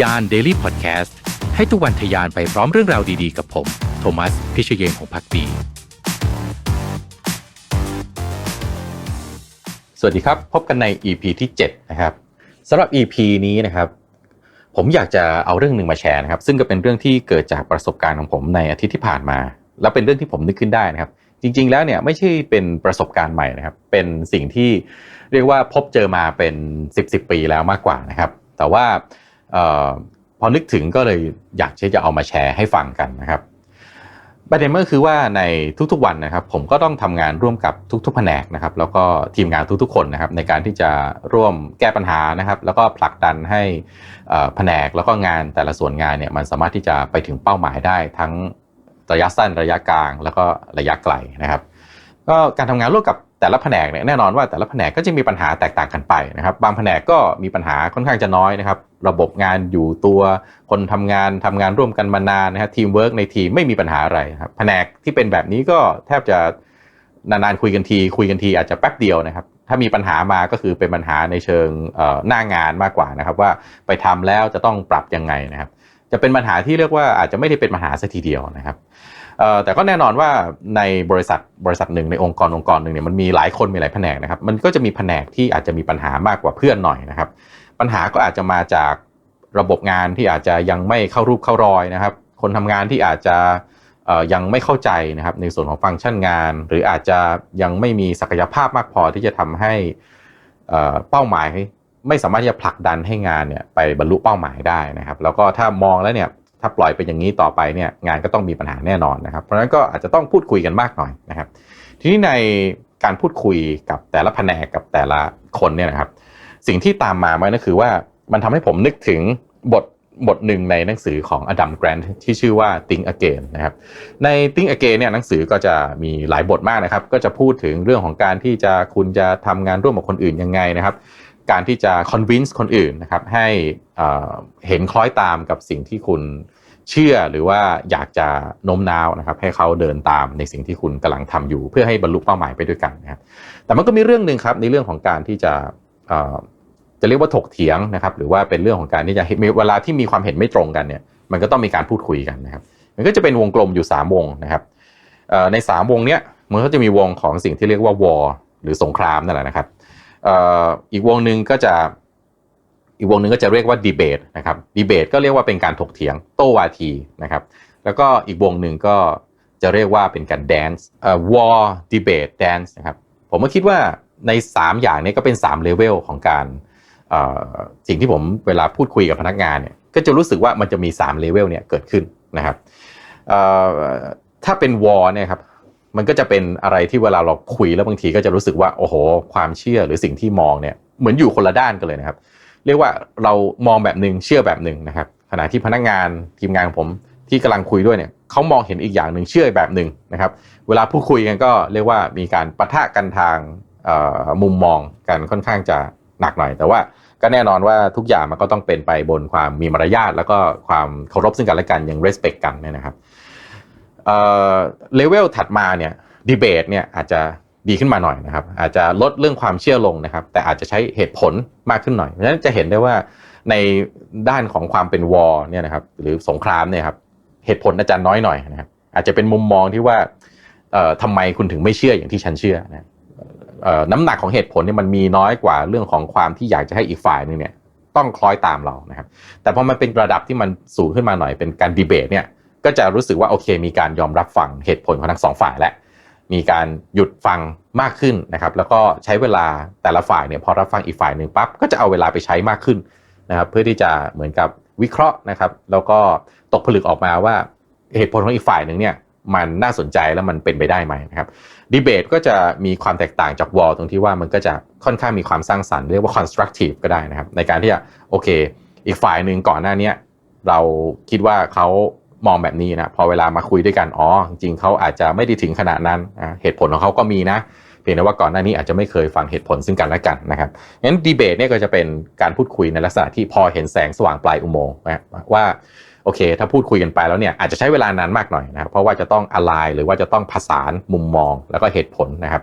ยาน Daily Podcast ให้ทุกวันทยานไปพร้อมเรื่องราวดีๆ กับผม โทมัส พิเชยเยมของพักดี สวัสดีครับ พบกันใน EP ที่ 7 นะครับสำหรับ EP นี้นะครับ ผมอยากจะเอาเรื่องหนึ่งมาแชร์นะครับ ซึ่งก็เป็นเรื่องที่เกิดจากประสบการณ์ของผมในอาทิตย์ที่ผ่านมา แล้วเป็นเรื่องที่ผมนึกขึ้นได้นะครับ จริง ๆ แล้วเนี่ยไม่ใช่เป็นประสบการณ์ใหม่นะครับ เป็นสิ่งที่เรียกว่าพบเจอมาเป็น 10 10ปีแล้วมากกว่านะครับ แต่ว่า พอนึกถึงก็เลยอยากที่จะเอามาแชร์ให้ฟังกันนะครับ ประเด็นก็คือว่าในทุกๆวันนะครับ ผมก็ต้องทำงานร่วมกับทุกๆแผนกนะครับ แล้วก็ทีมงานทุกๆคนนะครับ ในการที่จะร่วมแก้ปัญหานะครับ แล้วก็ผลักดันให้แผนกแล้วก็งานแต่ละส่วนงานเนี่ยมันสามารถที่จะไปถึงเป้าหมายได้ทั้งระยะสั้นระยะกลาง แล้วก็ระยะไกลนะครับ ก็การทำงานร่วมกับ แต่ละแผนกเนี่ยแน่นอนว่าแต่ละแผนกก็จะมีปัญหาแตกต่างกันไปนะครับบางแผนกก็มีปัญหาค่อนข้างจะน้อยนะครับระบบงานอยู่ตัวคนทำงานทำงานร่วมกันมานานนะครับทีมเวิร์กในทีมไม่มีปัญหาอะไรครับแผนกที่เป็นแบบนี้ก็แทบจะนานๆคุยกันทีคุยกันทีอาจจะแป๊บเดียวนะครับถ้ามีปัญหามาก็คือเป็นปัญหาในเชิงหน้างานมากกว่านะครับว่าไปทำแล้วจะต้องปรับยังไงนะครับจะเป็นปัญหาที่เรียกว่าอาจจะไม่ได้เป็นปัญหาสัทีเดียวนะครับ แต่ก็แน่นอนว่าในบริษัทบริษัทหนึ่งในองค์กรองค์กรหนึ่งเนี่ยมันมีหลายคนมีหลายแผนกนะครับมันก็จะมีแผนกที่อาจจะมีปัญหามากกว่าเพื่อนหน่อยนะครับ ปัญหาก็อาจจะมาจากระบบงานที่อาจจะยังไม่เข้ารูปเข้ารอยนะครับ คนทำงานที่อาจจะยังไม่เข้าใจนะครับในส่วนของฟังก์ชันงาน หรืออาจจะยังไม่มีศักยภาพมากพอที่จะทำให้เป้าหมายไม่สามารถที่จะผลักดันให้งานเนี่ยไปบรรลุเป้าหมายได้นะครับ แล้วก็ถ้ามองแล้วเนี่ย ถ้าปล่อยไปอย่างนี้ต่อไปเนี่ยงานก็ต้องมีปัญหาแน่นอนนะครับ เพราะฉะนั้นก็อาจจะต้องพูดคุยกันมากหน่อยนะครับ ทีนี้ในการพูดคุยกับแต่ละแผนกกับแต่ละคนเนี่ยนะครับ สิ่งที่ตามมามันก็คือว่ามันทำให้ผมนึกถึงบทบทหนึ่งในหนังสือของอดัมแกรนท์ที่ชื่อว่า Think Again นะครับ ใน Think Again เนี่ยหนังสือก็จะมีหลายบทมากนะครับ ก็จะพูดถึงเรื่องของการที่จะคุณจะทำงานร่วมกับคนอื่นยังไงนะครับ การที่จะ convince คนอื่นนะครับให้เห็นคล้อยตามกับสิ่งที่คุณ เชื่อหรือว่าอยากจะโน้มน้าวนะครับให้เขาเดินตามในสิ่งที่คุณกำลังทำอยู่ เพื่อให้บรรลุเป้าหมายไปด้วยกันนะครับแต่มันก็มีเรื่องหนึ่งครับในเรื่องของการที่จะจะเรียกว่าถกเถียงนะครับหรือว่าเป็นเรื่องของการที่จะมีเวลาที่มีความเห็นไม่ตรงกันเนี่ยมันก็ต้องมีการพูดคุยกันนะครับมันก็จะเป็นวงกลมอยู่ 3 วงนะครับใน 3 วงเนี้ยมันก็จะมีวงของสิ่งที่เรียกว่าวอร์หรือสงครามนั่นแหละนะครับอีกวงหนึ่งก็จะ อีกวงหนึ่งก็จะเรียกว่าดีเบตนะครับดีเบตก็เรียกว่าเป็นการถกเถียงโต้วาทีนะครับแล้วก็อีกวงหนึ่งก็จะเรียกว่าเป็นการแดนซ์เอ่อวอร์ดีเบตแดนซ์นะครับผมก็คิดว่าใน 3 อย่างนี้ก็เป็น3เลเวลของการสิ่งที่ผมเวลาพูดคุยกับพนักงานเนี่ยก็จะรู้สึกว่ามันจะมี3เลเวลเนี่ยเกิดขึ้นนะครับถ้าเป็นวอร์เนี่ยครับมันก็จะเป็นอะไรที่เวลาเราคุยแล้วบางทีก็จะรู้สึกว่าโอ้โห ความเชื่อหรือสิ่งที่มองเนี่ยเหมือนอยู่คนละด้านกันเลยนะครับ เรียกว่าเรามองแบบหนึ่งเชื่อแบบหนึ่งนะครับ ขณะที่พนักงานทีมงานของผมที่กำลังคุยด้วยเนี่ยเขามองเห็นอีกอย่างหนึ่งเชื่อแบบหนึ่งนะครับ เวลาพูดคุยกันก็เรียกว่ามีการปะทะกันทางมุมมองกันค่อนข้างจะหนักหน่อย แต่ว่าก็แน่นอนว่าทุกอย่างมันก็ต้องเป็นไปบนความมีมารยาทแล้วก็ความเคารพซึ่งกันและกันอย่าง respect กันเนี่ยนะครับเลเวลถัดมาเนี่ยดีเบตเนี่ยอาจจะ ดีขึ้นมาหน่อยนะครับ อาจจะลดเรื่องความเชื่อลงนะครับ แต่อาจจะใช้เหตุผลมากขึ้นหน่อยเพราะฉะนั้นจะเห็นได้ว่าในด้านของความเป็นวอร์เนี่ยนะครับ หรือสงครามเนี่ยครับเหตุผลอาจารย์น้อยหน่อยนะครับ อาจจะเป็นมุมมองที่ว่าเอ่อทำไมคุณถึงไม่เชื่ออย่างที่ฉันเชื่อนะเอ่อน้ำหนักของเหตุผลเนี่ยมันมีน้อยกว่าเรื่องของความที่อยากจะให้อีกฝ่ายนึงเนี่ยต้องคล้อยตามเรานะครับ แต่พอมันเป็นระดับที่มันสูงขึ้นมาหน่อยเป็นการดีเบตเนี่ยก็จะรู้สึกว่าโอเคมีการยอมรับฟังเหตุผลของทั้งสองฝ่ายแล้ว มีการหยุดฟังมากขึ้นนะครับ แล้วก็ใช้เวลาแต่ละฝ่ายเนี่ยพอรับฟังอีกฝ่ายหนึ่งปั๊บก็จะเอาเวลาไปใช้มากขึ้นนะครับ เพื่อที่จะเหมือนกับวิเคราะห์นะครับ แล้วก็ตกผลึกออกมาว่าเหตุผลของอีกฝ่ายหนึ่งเนี่ยมันน่าสนใจแล้วมันเป็นไปได้ไหมนะครับดีเบตก็จะมีความแตกต่างจากวอลตรงที่ว่ามันก็จะค่อนข้างมีความสร้างสรรค์เรียกว่า constructive ก็ได้นะครับ ในการที่จะโอเค อีกฝ่ายหนึ่งก่อนหน้านี้เราคิดว่าเขา มองแบบนี้นะพอเวลามาคุยด้วยกันอ๋อจริงเขาอาจจะไม่ได้ถึงขนาดนั้นเหตุผลของเขาก็มีนะเพียงแต่ว่าก่อนหน้านี้อาจจะไม่เคยฟังเหตุผลซึ่งกันและกันนะครับงั้นดีเบตเนี่ยก็จะเป็นการพูดคุยในลักษณะที่พอเห็นแสงสว่างปลายอุโมงค์นะว่าโอเค ถ้าพูดคุยกันไปแล้วเนี่ยอาจจะใช้เวลานานมากหน่อยนะครับเพราะว่าจะต้องอะไรหรือว่าจะต้องผสานมุมมองแล้วก็เหตุผลนะครับ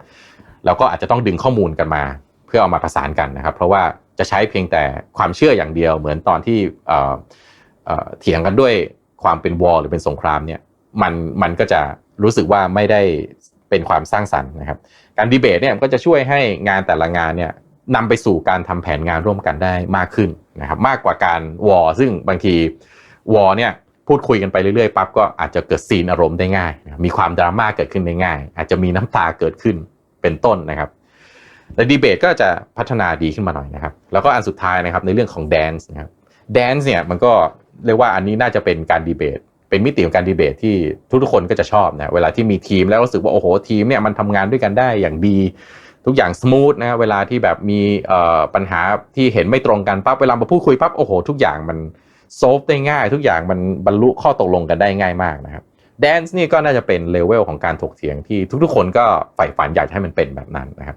แล้วก็อาจจะต้องดึงข้อมูลกันมา เพื่อเอามาผสานกันนะครับ เพราะว่าจะใช้เพียงแต่ความเชื่ออย่างเดียวเหมือนตอนที่เอ่อเอ่อเถียงกันด้วย ความเป็นวอลหรือเป็นสงครามเนี่ยมันมันก็จะรู้สึกว่าไม่ได้เป็นความสร้างสรรค์นะครับ การดีเบตเนี่ยก็จะช่วยให้งานแต่ละงานเนี่ยนำไปสู่การทำแผนงานร่วมกันได้มากขึ้นนะครับ มากกว่าการวอซึ่งบางทีวอเนี่ยพูดคุยกันไปเรื่อยๆปั๊บก็อาจจะเกิดซีนอารมณ์ได้ง่าย มีความดราม่าเกิดขึ้นได้ง่าย อาจจะมีน้ำตาเกิดขึ้นเป็นต้นนะครับแต่ดีเบตก็จะพัฒนาดีขึ้นมาหน่อยนะครับ แล้วก็อันสุดท้ายนะครับในเรื่องของแดนซ์นะครับแดนซ์เนี่ยมันก็ เรียกว่าอันนี้น่าจะเป็นการดีเบต เป็นมิติของการดีเบตที่ทุกๆคนก็จะชอบนะเวลาที่มีทีมแล้วรู้สึกว่าโอ้โหทีมเนี่ยมันทำงานด้วยกันได้อย่างดี ทุกอย่างส o t h นะเวลาที่แบบมีปัญหาที่เห็นไม่ตรงกันปั๊บเวลามาพูดคุยปั๊บโอ้โห ทุกอย่างมันโซฟได้ง่าย ทุกอย่างมันบรรลุข้อตกลงกันได้ง่ายมากนะครับแดนซ์นี่ก็น่าจะเป็นเลเวลของการถกเถียงที่ทุกๆ คนก็ใฝ่ฝันอยากให้มันเป็นแบบนั้นนะครับ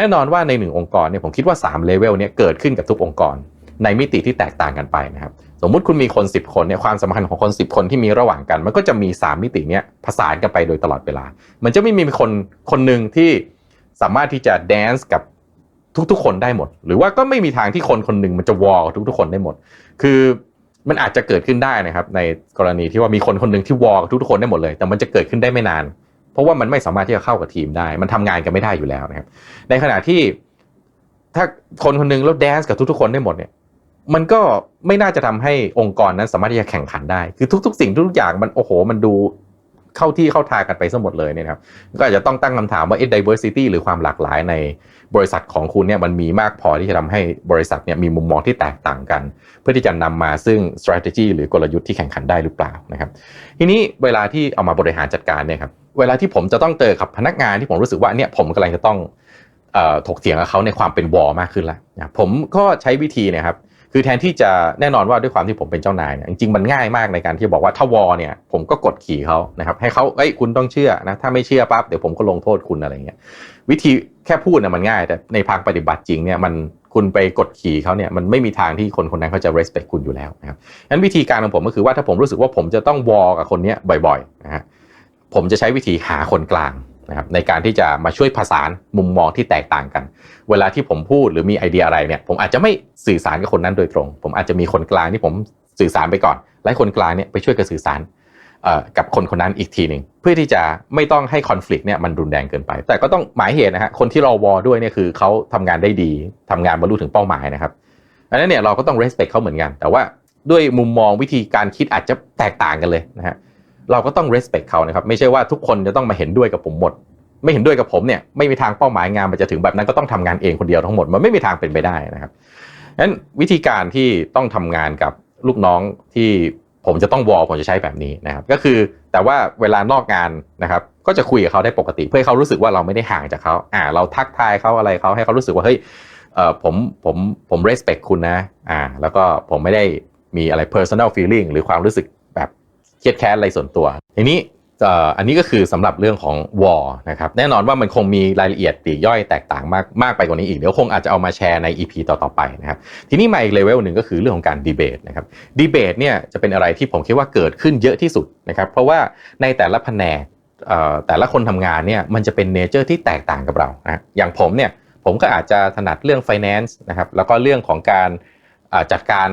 แน่นอนว่าในหนึ่งองค์กรเนี่ยผมคิดว่า3เลเวลเนี่ยเกิดขึ้นกับทุกองค์กร ในมิติที่แตกต่างกันไปนะครับ สมมุติคุณมีคน 10 คนเนี่ยความสำคัญของคน 10 คนที่มีระหว่างกัน มันก็จะมี 3 มิติเนี้ยผสานกันไปโดยตลอดเวลา มันจะไม่มีคนคนหนึ่งที่สามารถที่จะแดนซ์กับทุกๆ คนได้หมด หรือว่าก็ไม่มีทางที่คนคนหนึ่งมันจะวอลทุกๆ คนได้หมด คือมันอาจจะเกิดขึ้นได้นะครับในกรณีที่ว่ามีคนคนหนึ่งที่วอลทุกๆคนได้หมดเลย แต่มันจะเกิดขึ้นได้ไม่นาน เพราะว่ามันไม่สามารถที่จะเข้ากับทีมได้ มันทำงานกันไม่ได้อยู่แล้วนะครับ ในขณะที่ถ้าคนคนหนึงแล้วแดนซ์กับทุกๆคนได้หมดเนี่ย มันก็ไม่น่าจะทำให้องค์กรนั้นสามารถที่จะแข่งขันได้ คือทุก ๆ สิ่งทุกๆอย่างมันโอ้โห มันดูเข้าที่เข้าทางกันไปซะหมดเลยเนี่ยครับ ก็อาจจะต้องตั้งคำถามว่า diversity หรือความหลากหลายในบริษัทของคุณเนี่ยมันมีมากพอที่จะทำให้บริษัทเนี่ยมีมุมมองที่แตกต่างกัน เพื่อที่จะนำมาซึ่ง strategy หรือกลยุทธ์ที่แข่งขันได้หรือเปล่านะครับ ทีนี้เวลาที่เอามาบริหารจัดการเนี่ยครับ เวลาที่ผมจะต้องเจอกับพนักงานที่ผมรู้สึกว่าเนี่ยผมกำลังจะต้องออถกเถียงกับเขาในความเป็นวอลมากขึ้นแล้วผมก็ใช้วิธีนยครับ คือแทนที่จะแน่นอนว่าด้วยความที่ผมเป็นเจ้านายเนี่ยจริงๆมันง่ายมากในการที่บอกว่าถ้าวอเนี่ยผมก็กดขี่เขานะครับให้เขาเอ้ยคุณต้องเชื่อนะถ้าไม่เชื่อปั๊บเดี๋ยวผมก็ลงโทษคุณอะไรเงี้ยวิธีแค่พูดนะมันง่าย แต่ในทางปฏิบัติจริงเนี่ยมันคุณไปกดขี่เขาเนี่ยมันไม่มีทางที่คนคนนั้นเขาจะ respect คุณอยู่แล้วนะครับงั้นวิธีการของผมก็คือว่าถ้าผมรู้สึกว่าผมจะต้องวอกับคนเนี้ยบ่อยๆนะฮะผมจะใช้วิธีหาคนกลาง นะครับในการที่จะมาช่วยผสานมุมมองที่แตกต่างกัน เวลาที่ผมพูดหรือมีไอเดียอะไรเนี่ยผมอาจจะไม่สื่อสารกับคนนั้นโดยตรง ผมอาจจะมีคนกลางที่ผมสื่อสารไปก่อน และคนกลางเนี่ยไปช่วยกันสื่อสารกับคนคนนั้นอีกทีหนึ่งเพื่อที่จะไม่ต้องให้คอน FLICT เนี่ยมันรุนแรงเกินไป แต่ก็ต้องหมายเหตุนะฮะคนที่เราวอด้วยเนี่ยคือเขาทำงานได้ดีทำงานบรรลุถึงเป้าหมายนะครับอันนั้นเนี่ยเราก็ต้อง respect เขาเหมือนกัน แต่ว่าด้วยมุมมองวิธีการคิดอาจจะแตกต่างกันเลยนะฮะ เราก็ต้อง respect เขานะครับไม่ใช่ว่าทุกคนจะต้องมาเห็นด้วยกับผมหมด ไม่เห็นด้วยกับผมเนี่ยไม่มีทางเป้าหมายงานมันจะถึงแบบนั้นก็ต้องทำงานเองคนเดียวทั้งหมดมันไม่มีทางเป็นไปได้นะครับงั้นวิธีการที่ต้องทำงานกับลูกน้องที่ผมจะต้องวอลผมจะใช้แบบนี้นะครับก็คือแต่ว่าเวลานอกงานนะครับก็จะคุยกับเขาได้ปกติ เพื่อให้เขารู้สึกว่าเราไม่ได้ห่างจากเขาอ่าเราทักทายเขาอะไรเขาให้เขารู้สึกว่าเฮ้ยเออผมผมผม respect คุณนะอ่าแล้วก็ผมไม่ได้มีอะไร personal feeling หรือความรู้สึก รียดแค้นอะไรส่วนตัวทีนี้อันนี้ก็คือสำหรับเรื่องของวอลนะครับแน่นอนว่ามันคงมีรายละเอียดปีย่อยแตกต่างมากมากไปกว่านี้อีก เดี๋ยวคงอาจจะเอามาแชร์ใน EP ต่อ ๆ ไปนะครับทีนี้มาอีกเลเวลหนึ่งก็คือเรื่องของการดีเบตนะครับดีเบตเนี่ยจะเป็นอะไรที่ผมคิดว่าเกิดขึ้นเยอะที่สุดนะครับเพราะว่าในแต่ละแผนกแต่ละคนทำงานเนี่ยมันจะเป็นเนเจอร์ที่แตกต่างกับเรานะอย่างผมเนี่ยผมก็อาจจะถนัดเรื่อง finance นะครับแล้วก็เรื่องของการจัดการ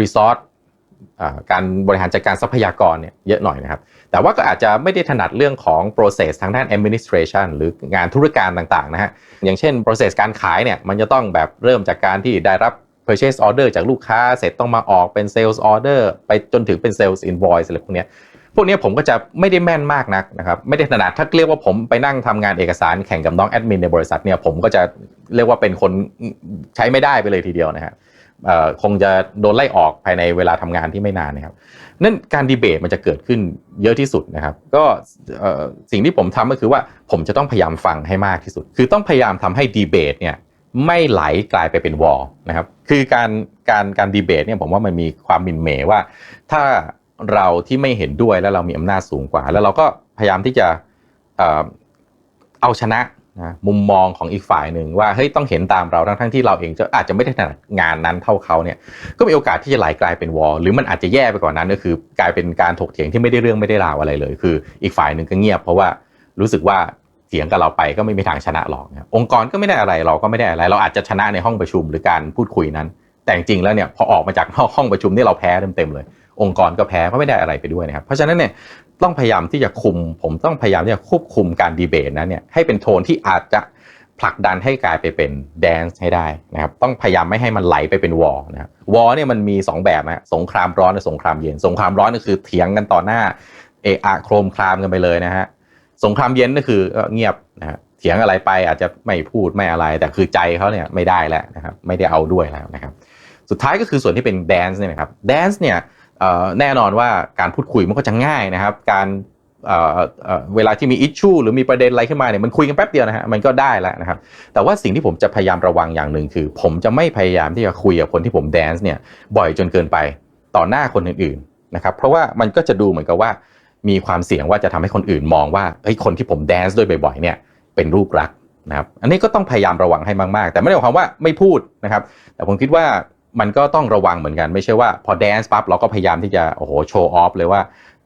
resource การบริหารจัดการทรัพยากรเนี่ยเยอะหน่อยนะครับ แต่ว่าก็อาจจะไม่ได้ถนัดเรื่องของ process ทางด้าน administration หรืองานธุรการต่างๆนะฮะ อย่างเช่น process การขายเนี่ยมันจะต้องแบบเริ่มจากการที่ได้รับ purchase order จากลูกค้า เสร็จต้องมาออกเป็น sales order ไปจนถึงเป็น sales invoice อะไรพวกเนี้ยพวกนี้ผมก็จะไม่ได้แม่นมากนักนะครับ ไม่ได้ถนัดถ้าเรียกว่าผมไปนั่งทำงานเอกสารแข่งกับน้องแอดมินในบริษัทเนี่ยผมก็จะเรียกว่าเป็นคนใช้ไม่ได้ไปเลยทีเดียวนะฮะเอ่อ คงจะโดนไล่ออกภายในเวลาทำงานที่ไม่นานนะครับนั่นการดีเบตมันจะเกิดขึ้นเยอะที่สุดนะครับ ก็สิ่งที่ผมทำก็คือว่าผมจะต้องพยายามฟังให้มากที่สุด คือต้องพยายามทำให้ดีเบตเนี่ยไม่ไหลกลายไปเป็นวอลนะครับคือการการการดีเบตเนี่ยผมว่ามันมีความมินเมว่า ถ้าเราที่ไม่เห็นด้วยแล้วเรามีอำนาจสูงกว่า แล้วเราก็พยายามที่จะเอาชนะ นะมุมมองของอีกฝ่ายหนึ่งว่าเฮ้ยต้องเห็นตามเราทั้งทั้งที่เราเองจะอาจจะไม่ได้ถนัดงานนั้นเท่าเขาเนี่ยก็มีโอกาสที่จะไหลกลายเป็นวอลหรือมันอาจจะแย่ไปกว่านั้นก็คือ กลายเป็นการถกเถียงที่ไม่ได้เรื่องไม่ได้ราวอะไรเลย คือ อีกฝ่ายหนึ่งก็เงียบเพราะว่ารู้สึกว่าเถียงกับเราไปก็ไม่มีทางชนะหรอกครับองค์กรก็ไม่ได้อะไรเราก็ไม่ได้อะไร เราอาจจะชนะในห้องประชุมหรือการพูดคุยนั้น แต่จริงแล้วเนี่ยพอออกมาจากนอกห้องประชุมนี่เราแพ้เต็มๆเลย องค์กรก็แพ้เพราะไม่ได้อะไรไปด้วยนะครับเพราะฉะนั้นเนี่ย ต้องพยายามที่จะคุม ผมต้องพยายามที่จะควบคุมการดีเบตนั้นเนี่ยให้เป็นโทนที่อาจจะผลักดันให้กลายไปเป็นแดนซ์ให้ได้นะครับต้องพยายามไม่ให้มันไหลไปเป็นวอร์นะครับวอร์เนี่ยมันมีสองแบบนะสงครามร้อนกับสงครามเย็น สงครามร้อนก็คือเถียงกันต่อหน้าเอะอะโครมครามกันไปเลยนะฮะสงครามเย็นก็คือเงียบนะฮะเถียงอะไรไปอาจจะไม่พูดไม่อะไร แต่คือใจเขาเนี่ยไม่ได้แล้วนะครับไม่ได้เอาด้วยแล้วนะครับสุดท้ายก็คือส่วนที่เป็นแดนซ์เนี่ยนะครับแดนซ์เนี่ย แน่นอนว่าการพูดคุยมันก็จะง่ายนะครับ การเเเวลาที่มีอิชชูหรือมีประเด็นอะไรขึ้นมาเนี่ยมันคุยกันแป๊บเดียวนะฮะมันก็ได้แล้วนะครับ แต่ว่าสิ่งที่ผมจะพยายามระวังอย่างหนึ่งคือ ผมจะไม่พยายามที่จะคุยกับคนที่ผมแดนซ์เนี่ยบ่อยจนเกินไปต่อหน้าคนอื่นๆนะครับเพราะว่ามันก็จะดูเหมือนกับว่า มีความเสี่ยงว่าจะทำให้คนอื่นมองว่าเฮ้ยคนที่ผมแดนซ์ด้วยบ่อยๆเนี่ยเป็นรูปรักนะครับอันนี้ก็ต้องพยายามระวังให้มากๆ แต่ไม่ได้หมายความว่าไม่พูดนะครับ แต่ผมคิดว่า มันก็ต้องระวังเหมือนกันไม่ใช่ว่าพอแดนซ์ปั๊บเราก็พยายามที่จะโอ้โหโชว์ออฟเลยว่า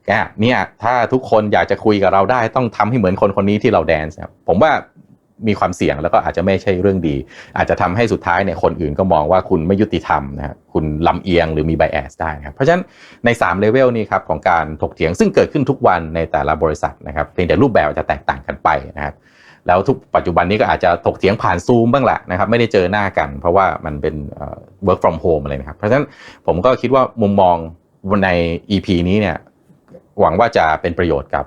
แกเนี่ยถ้าทุกคนอยากจะคุยกับเราได้ต้องทำให้เหมือนคนคนนี้ที่เราแดนซ์ครับผมว่ามีความเสี่ยงแล้วก็อาจจะไม่ใช่เรื่องดี อาจจะทำให้สุดท้ายเนี่ยคนอื่นก็มองว่าคุณไม่ยุติธรรมนะครับคุณลำเอียงหรือมีไบแอสได้นะครับเพราะฉะนั้นใน3เลเวลนี้ครับของการถกเถียงซึ่งเกิดขึ้นทุกวันในแต่ละบริษัทนะครับเพียงแต่รูปแบบจะแตกต่างกันไปนะครับ แล้วทุกปัจจุบันนี้ก็อาจจะถกเถียงผ่านซูมบ้างแหละนะครับไม่ได้เจอหน้ากัน เพราะว่ามันเป็นเอ่อ work from home อะไรนะครับ เพราะฉะนั้นผมก็คิดว่ามุมมองใน EP นี้เนี่ยหวังว่าจะเป็นประโยชน์กับ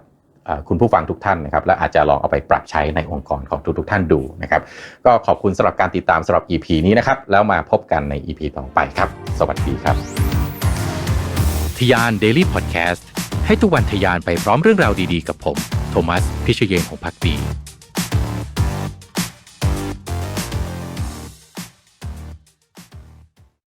คุณผู้ฟังทุกท่านนะครับและอาจจะลองเอาไปปรับใช้ในองค์กรของทุกๆท่านดูนะครับ ก็ขอบคุณสำหรับการติดตามสำหรับ EP นี้นะครับ แล้วมาพบกันใน EP ต่อไปครับ สวัสดีครับ ทยาน Daily Podcast ให้ทุกวันทยานไปพร้อมเรื่องราวดีๆ กับผม โทมัส พิเชยนของพักดี